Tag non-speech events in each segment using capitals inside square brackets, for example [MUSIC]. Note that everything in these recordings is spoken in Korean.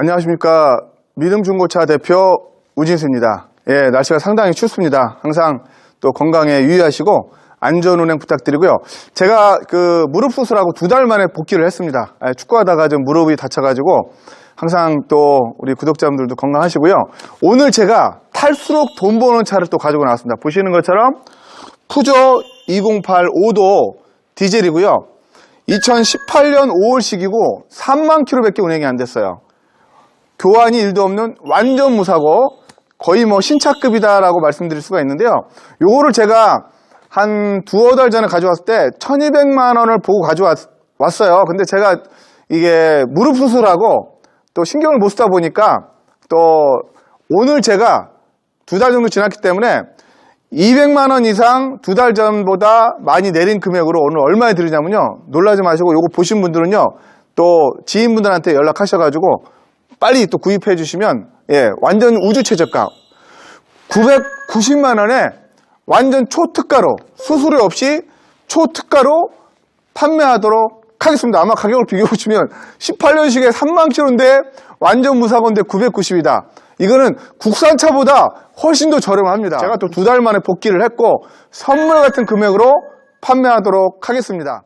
안녕하십니까. 믿음중고차 대표 우진수입니다. 예, 날씨가 상당히 춥습니다. 항상 또 건강에 유의하시고 안전 운행 부탁드리고요. 제가 그 무릎 수술하고 두 달 만에 복귀를 했습니다. 예, 축구하다가 좀 무릎이 다쳐가지고 항상 또 우리 구독자분들도 건강하시고요. 오늘 제가 탈수록 돈 버는 차를 또 가지고 나왔습니다. 보시는 것처럼 푸조 208 5도 디젤이고요. 2018년 5월식이고 3만 킬로밖에 운행이 안 됐어요. 교환이 일도 없는 완전 무사고 거의 뭐 신차급이다라고 말씀드릴 수가 있는데요. 요거를 제가 한 두어 달 전에 가져왔을 때 1200만 원을 보고 가져왔어요. 근데 제가 이게 무릎 수술하고 또 신경을 못 쓰다 보니까 또 오늘 제가 두 달 정도 지났기 때문에 200만 원 이상 두 달 전보다 많이 내린 금액으로 오늘 얼마에 드리냐면요. 놀라지 마시고 요거 보신 분들은요. 또 지인분들한테 연락하셔가지고 빨리 또 구입해 주시면 예 완전 우주 최저가 990만 원에 완전 초특가로 수수료 없이 초특가로 판매하도록 하겠습니다. 아마 가격을 비교해 보시면 18년식에 3만 킬로인데 완전 무사건데 990이다. 이거는 국산차보다 훨씬 더 저렴합니다. 제가 또 두 달 만에 복귀를 했고 선물 같은 금액으로 판매하도록 하겠습니다.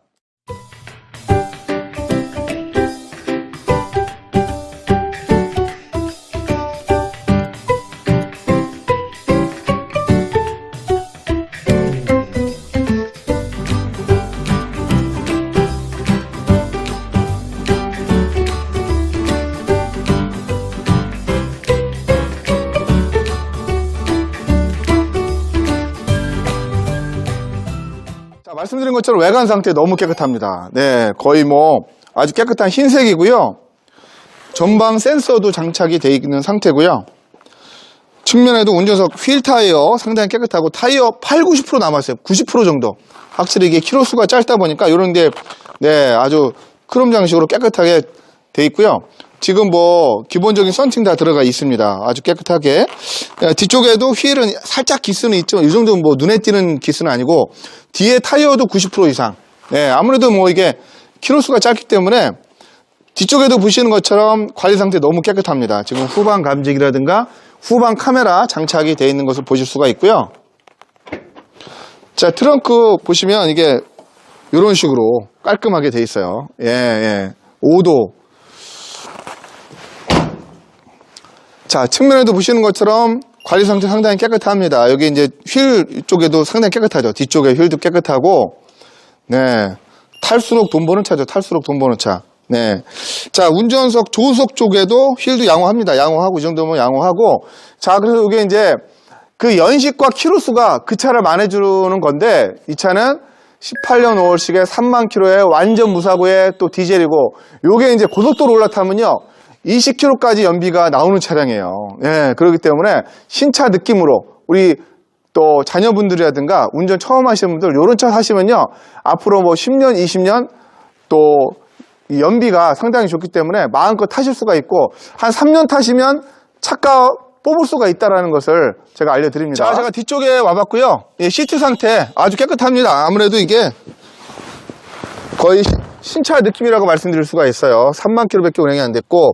자, 말씀드린 것처럼 외관 상태 너무 깨끗합니다. 네, 거의 뭐 아주 깨끗한 흰색이고요. 전방 센서도 장착이 되어 있는 상태고요. 측면에도 운전석 휠 타이어 상당히 깨끗하고 타이어 8, 90% 남았어요. 90% 정도. 확실히 이게 키로수가 짧다 보니까 이런 게 네, 아주 크롬 장식으로 깨끗하게 돼 있고요. 지금 뭐 기본적인 썬팅 다 들어가 있습니다. 아주 깨끗하게. 예, 뒤쪽에도 휠은 살짝 기스는 있죠. 이 정도는 뭐 눈에 띄는 기스는 아니고 뒤에 타이어도 90% 이상. 예, 아무래도 뭐 이게 키로수가 짧기 때문에 뒤쪽에도 보시는 것처럼 관리 상태 너무 깨끗합니다. 지금 후방 감지기라든가 후방 카메라 장착이 되어 있는 것을 보실 수가 있고요. 자, 트렁크 보시면 이게 이런 식으로 깔끔하게 돼 있어요. 예, 예. 5도. 자, 측면에도 보시는 것처럼 관리 상태 상당히 깨끗합니다. 여기 이제 휠 쪽에도 상당히 깨끗하죠. 뒤쪽에 휠도 깨끗하고, 네. 탈수록 돈 버는 차죠. 탈수록 돈 버는 차. 네. 자, 운전석 조수석 쪽에도 휠도 양호합니다. 양호하고, 이 정도면 양호하고. 자, 그래서 이게 이제 그 연식과 키로수가 그 차를 만회해주는 건데, 이 차는 18년 5월식에 3만 킬로에 완전 무사고에 또 디젤이고, 요게 이제 고속도로 올라타면요. 20km까지 연비가 나오는 차량이에요. 예, 그렇기 때문에 신차 느낌으로 우리 또 자녀분들이라든가 운전 처음 하시는 분들 요런 차 사시면요. 앞으로 뭐 10년, 20년 또이 연비가 상당히 좋기 때문에 마음껏 타실 수가 있고 한 3년 타시면 차가 뽑을 수가 있다는 것을 제가 알려드립니다. 자, 제가 뒤쪽에 와봤고요. 예, 시트 상태 아주 깨끗합니다. 아무래도 이게 거의 시- 신차 느낌이라고 말씀드릴 수가 있어요. 3만 킬로밖에 운행이 안 됐고,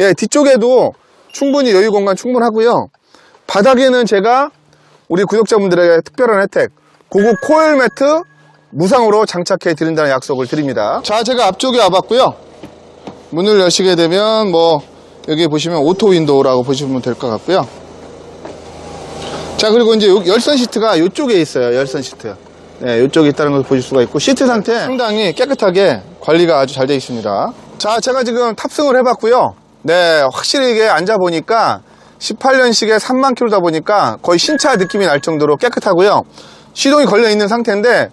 예, 뒤쪽에도 충분히 여유 공간 충분하고요. 바닥에는 제가 우리 구독자분들에게 특별한 혜택, 고급 코일 매트 무상으로 장착해 드린다는 약속을 드립니다. 자, 제가 앞쪽에 와봤고요. 문을 여시게 되면 뭐 여기 보시면 오토 윈도우라고 보시면 될 것 같고요. 자, 그리고 이제 요- 열선 시트가 이쪽에 있어요. 열선 시트. 네, 이쪽에 있다는 것을 보실 수가 있고 시트 상태 상당히 깨끗하게 관리가 아주 잘 되어 있습니다. 자, 제가 지금 탑승을 해봤고요. 네, 확실히 이게 앉아 보니까 18년식에 3만 킬로다 보니까 거의 신차 느낌이 날 정도로 깨끗하고요. 시동이 걸려 있는 상태인데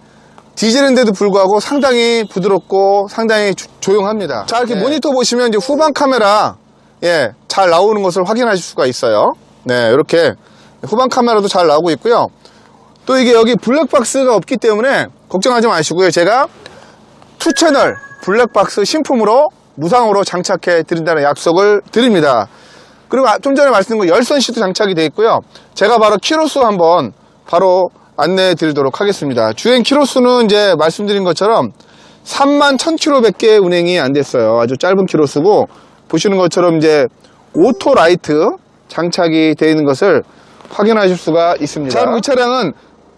디젤인데도 불구하고 상당히 부드럽고 상당히 조- 조용합니다. 자, 이렇게 모니터 보시면 이제 후방 카메라 예, 잘 나오는 것을 확인하실 수가 있어요. 네, 이렇게 후방 카메라도 잘 나오고 있고요. 또 이게 여기 블랙박스가 없기 때문에 걱정하지 마시고요. 제가 투 채널 블랙박스 신품으로 무상으로 장착해 드린다는 약속을 드립니다. 그리고 아- 좀 전에 말씀드린 거 열선 시트 장착이 되어 있고요. 제가 바로 키로수 한번 바로 안내해 드리도록 하겠습니다. 주행 키로수는 이제 말씀드린 것처럼 3만 1000km밖에 운행이 안 됐어요. 아주 짧은 키로수고 보시는 것처럼 이제 오토 라이트 장착이 되어 있는 것을 확인하실 수가 있습니다. 자, 그리고 이 차량은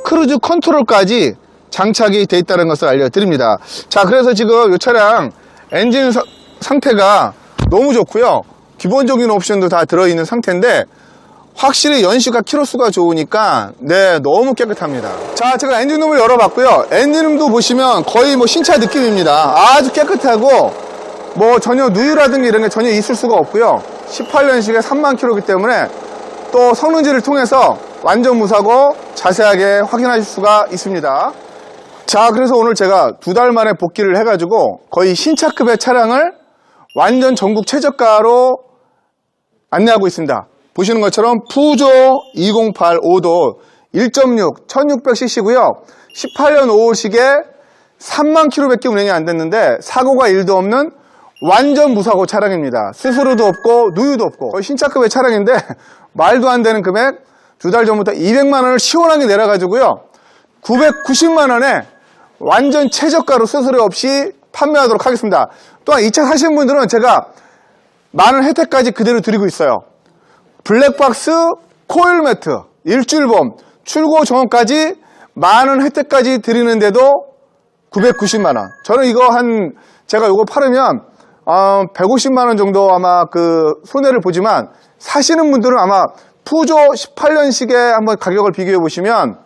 크루즈 컨트롤까지 장착이 되어 있다는 것을 알려드립니다. 자, 그래서 지금 이 차량 엔진 사- 상태가 너무 좋고요. 기본적인 옵션도 다 들어있는 상태인데 확실히 연식과 키로수가 좋으니까 네 너무 깨끗합니다. 자 제가 엔진룸을 열어봤고요. 엔진룸도 보시면 거의 뭐 신차 느낌입니다. 아주 깨끗하고 뭐 전혀 누유라든가 이런 게 전혀 있을 수가 없고요. 18년식에 3만 킬로기 때문에 또 성능지를 통해서 완전 무사고 자세하게 확인하실 수가 있습니다 자 그래서 오늘 제가 두 달 만에 복귀를 해가지고 거의 신차급의 차량을 완전 전국 최저가로 안내하고 있습니다. 보시는 것처럼 푸조 208 5도 1.6 1600cc고요. 18년 5월식에 3만 킬로밖에 운행이 안 됐는데 사고가 1도 없는 완전 무사고 차량입니다. 수수료도 없고 누유도 없고 거의 신차급의 차량인데 [LAUGHS] 말도 안 되는 금액 두 달 전부터 200만 원을 시원하게 내려가지고요. 990만 원에 완전 최저가로 수수료 없이 판매하도록 하겠습니다. 또한 이 차 사신 분들은 제가 많은 혜택까지 그대로 드리고 있어요. 블랙박스 코일 매트 일주일범 출고 정원까지 많은 혜택까지 드리는데도 990만원. 저는 이거 한, 제가 이거 팔으면, 어, 150만원 정도 아마 그 손해를 보지만 사시는 분들은 아마 푸조 18년식의 한번 가격을 비교해 보시면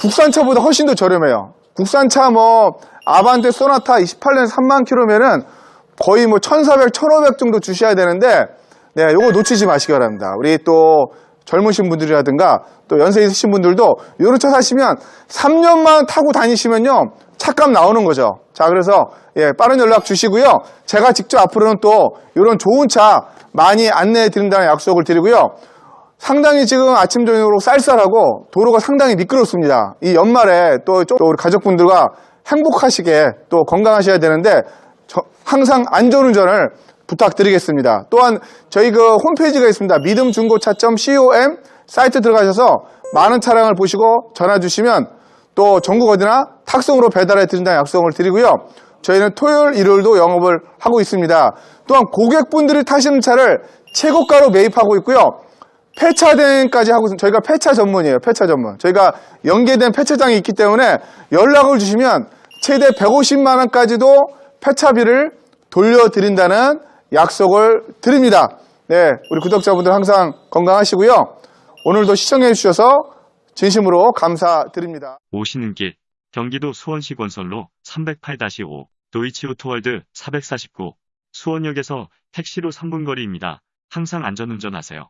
국산차보다 훨씬 더 저렴해요. 국산차 뭐 아반떼 소나타 28년 3만 킬로면은 거의 뭐 1,400, 1,500 정도 주셔야 되는데 네, 요거 놓치지 마시기 바랍니다. 우리 또 젊으신 분들이라든가 또 연세 있으신 분들도 요런 차 사시면 3년만 타고 다니시면요. 차값 나오는 거죠. 자, 그래서 예, 빠른 연락 주시고요. 제가 직접 앞으로는 또 요런 좋은 차 많이 안내해 드린다는 약속을 드리고요. 상당히 지금 아침 저녁으로 쌀쌀하고 도로가 상당히 미끄럽습니다. 이 연말에 또, 좀- 또 우리 가족분들과 행복하시게 또 건강하셔야 되는데 저- 항상 안전운전을 부탁드리겠습니다. 또한 저희 그 홈페이지가 있습니다. 믿음중고차.com 사이트 들어가셔서 많은 차량을 보시고 전화 주시면 또 전국 어디나 탁송으로 배달해 드린다는 약속을 드리고요. 저희는 토요일, 일요일도 영업을 하고 있습니다. 또한 고객분들이 타시는 차를 최고가로 매입하고 있고요. 폐차된까지 하고. 저희가 폐차 전문이에요. 폐차 전문. 저희가 연계된 폐차장이 있기 때문에 연락을 주시면 최대 150만 원까지도 폐차비를 돌려드린다는 약속을 드립니다. 네, 우리 구독자분들 항상 건강하시고요. 오늘도 시청해 주셔서 진심으로 감사드립니다. 오시는 길 경기도 수원시 건설로 308-5 도이치오토월드 449 수원역에서 택시로 3분 거리입니다. 항상 안전운전하세요.